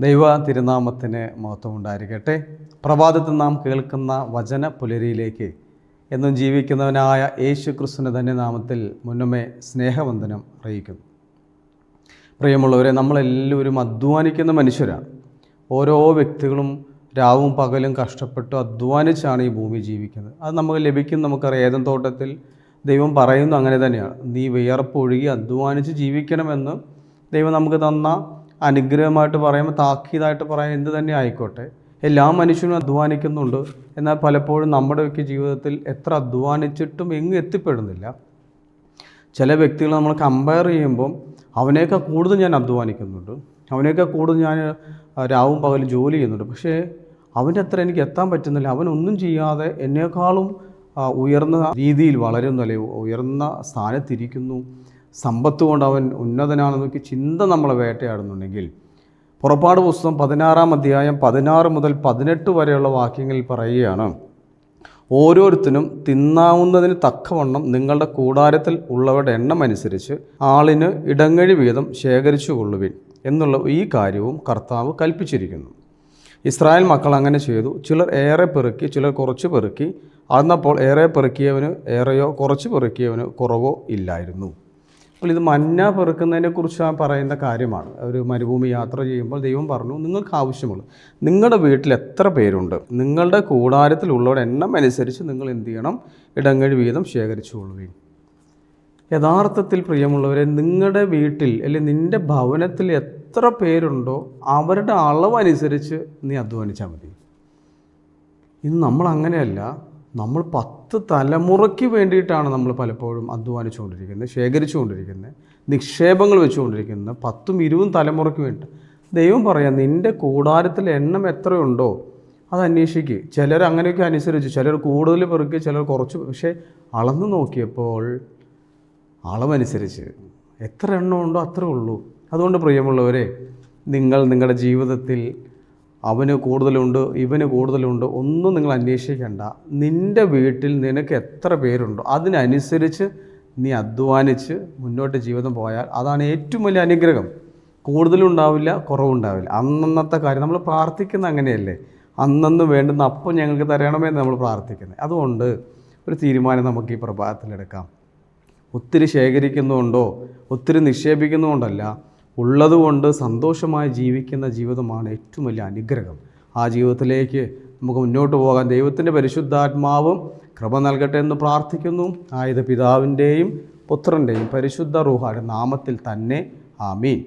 ദൈവ തിരുനാമത്തിന് മഹത്വമുണ്ടായിരിക്കട്ടെ. പ്രഭാതത്തിൽ നാം കേൾക്കുന്ന വചന പുലരിയിലേക്ക് എന്നും ജീവിക്കുന്നവനായ യേശു ക്രിസ്തുവിന്റെ തന്നെ നാമത്തിൽ മുന്നമേ സ്നേഹവന്ദനം അറിയിക്കുന്നു. പ്രിയമുള്ളവരെ നമ്മളെല്ലാവരും അധ്വാനിക്കുന്ന മനുഷ്യരാണ്. ഓരോ വ്യക്തികളും രാവും പകലും കഷ്ടപ്പെട്ട് അധ്വാനിച്ചാണ് ഈ ഭൂമി ജീവിക്കുന്നത്. അത് നമുക്ക് ലഭിക്കും നമുക്കറിയാം. ഏതൻ തോട്ടത്തിൽ ദൈവം പറയുന്നു അങ്ങനെ തന്നെയാണ്. നീ വിയർപ്പൊഴുകി അധ്വാനിച്ച് ജീവിക്കണമെന്ന് ദൈവം നമുക്ക് തന്ന അനുഗ്രഹമായിട്ട് പറയുമ്പോൾ താക്കീതായിട്ട് പറയാൻ എന്ത് തന്നെ ആയിക്കോട്ടെ. എല്ലാ മനുഷ്യനും അധ്വാനിക്കുന്നുണ്ട്. എന്നാൽ പലപ്പോഴും നമ്മുടെയൊക്കെ ജീവിതത്തിൽ എത്ര അധ്വാനിച്ചിട്ടും എങ്ങും എത്തിപ്പെടുന്നില്ല. ചില വ്യക്തികൾ നമ്മൾ കമ്പയർ ചെയ്യുമ്പം അവനേക്കാൾ കൂടുതൽ ഞാൻ അധ്വാനിക്കുന്നുണ്ട്. അവനേക്കാൾ കൂടുതൽ ഞാൻ രാവും പകലും ജോലി ചെയ്യുന്നുണ്ട്. പക്ഷേ അവന്റെ അത്ര എനിക്ക് എത്താൻ പറ്റുന്നില്ല. അവനൊന്നും ചെയ്യാതെ എന്നേക്കാളും ഉയർന്ന രീതിയിൽ വളരുന്നു അല്ലെ ഉയർന്ന സ്ഥാനത്തിരിക്കുന്നു. സമ്പത്ത് കൊണ്ട് അവൻ ഉന്നതനാണെന്നൊക്കെ ചിന്ത നമ്മളെ വേട്ടയാടുന്നുണ്ടെങ്കിൽ പുറപ്പാട് പുസ്തകം പതിനാറാം അധ്യായം പതിനാറ് മുതൽ പതിനെട്ട് വരെയുള്ള വാക്യങ്ങളിൽ പറയുകയാണ് ഓരോരുത്തരും തിന്നാവുന്നതിന് തക്കവണ്ണം നിങ്ങളുടെ കൂടാരത്തിൽ ഉള്ളവരുടെ എണ്ണം അനുസരിച്ച് ആളിന് ഇടങ്ങഴി വീതം ശേഖരിച്ചു കൊള്ളുവിൻ എന്നുള്ള ഈ കാര്യവും കർത്താവ് കൽപ്പിച്ചിരിക്കുന്നു. ഇസ്രായേൽ മക്കൾ അങ്ങനെ ചെയ്തു. ചിലർ ഏറെ പെറുക്കി ചിലർ കുറച്ച് പെറുക്കി. അന്നപ്പോൾ ഏറെ പെറുക്കിയവന് ഏറെയോ കുറച്ച് പെറുക്കിയവന് കുറവോ ഇല്ലായിരുന്നു. അപ്പോൾ ഇത് മഞ്ഞ പെറുക്കുന്നതിനെ കുറിച്ച് പറയുന്ന കാര്യമാണ്. ഒരു മരുഭൂമി യാത്ര ചെയ്യുമ്പോൾ ദൈവം പറഞ്ഞു നിങ്ങൾക്ക് ആവശ്യമുള്ളൂ. നിങ്ങളുടെ വീട്ടിൽ എത്ര പേരുണ്ട്? നിങ്ങളുടെ കൂടാരത്തിലുള്ളവരുടെ എണ്ണം അനുസരിച്ച് നിങ്ങൾ എന്ത് ചെയ്യണം? ഇടങ്ങഴി വീതം ശേഖരിച്ചു കൊള്ളുകയും യഥാർത്ഥത്തിൽ പ്രിയമുള്ളവരെ നിങ്ങളുടെ വീട്ടിൽ അല്ലെങ്കിൽ നിന്റെ ഭവനത്തിൽ എത്ര പേരുണ്ടോ അവരുടെ അളവനുസരിച്ച് നീ അധ്വാനിച്ചാൽ മതി. ഇന്ന് നമ്മൾ അങ്ങനെയല്ല. നമ്മൾ പത്ത് തലമുറയ്ക്ക് വേണ്ടിയിട്ടാണ് നമ്മൾ പലപ്പോഴും അധ്വാനിച്ചുകൊണ്ടിരിക്കുന്നത് ശേഖരിച്ചുകൊണ്ടിരിക്കുന്നത് നിക്ഷേപങ്ങൾ വെച്ചുകൊണ്ടിരിക്കുന്നത് പത്തും ഇരുപതും തലമുറയ്ക്ക് വേണ്ടി. ദൈവം പറയാം നിന്റെ കൂടാരത്തിൽ എണ്ണം എത്രയുണ്ടോ അത് അന്വേഷിക്കുക ചിലർ അങ്ങനെയൊക്കെ അനുസരിച്ച് ചിലർ കൂടുതൽ പെറുക്കി ചിലർ കുറച്ച് പക്ഷേ അളന്ന് നോക്കിയപ്പോൾ അളവനുസരിച്ച് എത്ര എണ്ണം ഉണ്ടോ അത്രേ ഉള്ളൂ. അതുകൊണ്ട് പ്രിയമുള്ളവരെ നിങ്ങൾ നിങ്ങളുടെ ജീവിതത്തിൽ അവന് കൂടുതലുണ്ട് ഇവന് കൂടുതലുണ്ട് ഒന്നും നിങ്ങൾ അന്വേഷിക്കേണ്ട. നിന്റെ വീട്ടിൽ നിനക്ക് എത്ര പേരുണ്ടോ അതിനനുസരിച്ച് നീ അധ്വാനിച്ച് മുന്നോട്ട് ജീവിതം പോയാൽ അതാണ് ഏറ്റവും വലിയ അനുഗ്രഹം. കൂടുതലുണ്ടാവില്ല കുറവുണ്ടാവില്ല അന്നന്നത്തെ കാര്യം നമ്മൾ പ്രാർത്ഥിക്കുന്ന അങ്ങനെയല്ലേ? അന്നന്ന് വേണ്ടുന്ന അപ്പം ഞങ്ങൾക്ക് തരണമെന്ന് നമ്മൾ പ്രാർത്ഥിക്കുന്നത്. അതുകൊണ്ട് ഒരു തീരുമാനം നമുക്ക് ഈ പ്രഭാതത്തിലെടുക്കാം ഒത്തിരി ശേഖരിക്കുന്നുകൊണ്ടോ ഒത്തിരി നിക്ഷേപിക്കുന്നുകൊണ്ടല്ല ഉള്ളതുകൊണ്ട് സന്തോഷമായി ജീവിക്കുന്ന ജീവിതമാണ് ഏറ്റവും വലിയ അനുഗ്രഹം. ആ ജീവിതത്തിലേക്ക് നമുക്ക് മുന്നോട്ട് പോകാൻ ദൈവത്തിന്റെ പരിശുദ്ധാത്മാവും കൃപ നൽകട്ടെ എന്ന് പ്രാർത്ഥിക്കുന്നു. ആയത് പിതാവിന്റെയും പുത്രന്റെയും പരിശുദ്ധ റൂഹാരുടെ നാമത്തിൽ തന്നെ. ആമീൻ.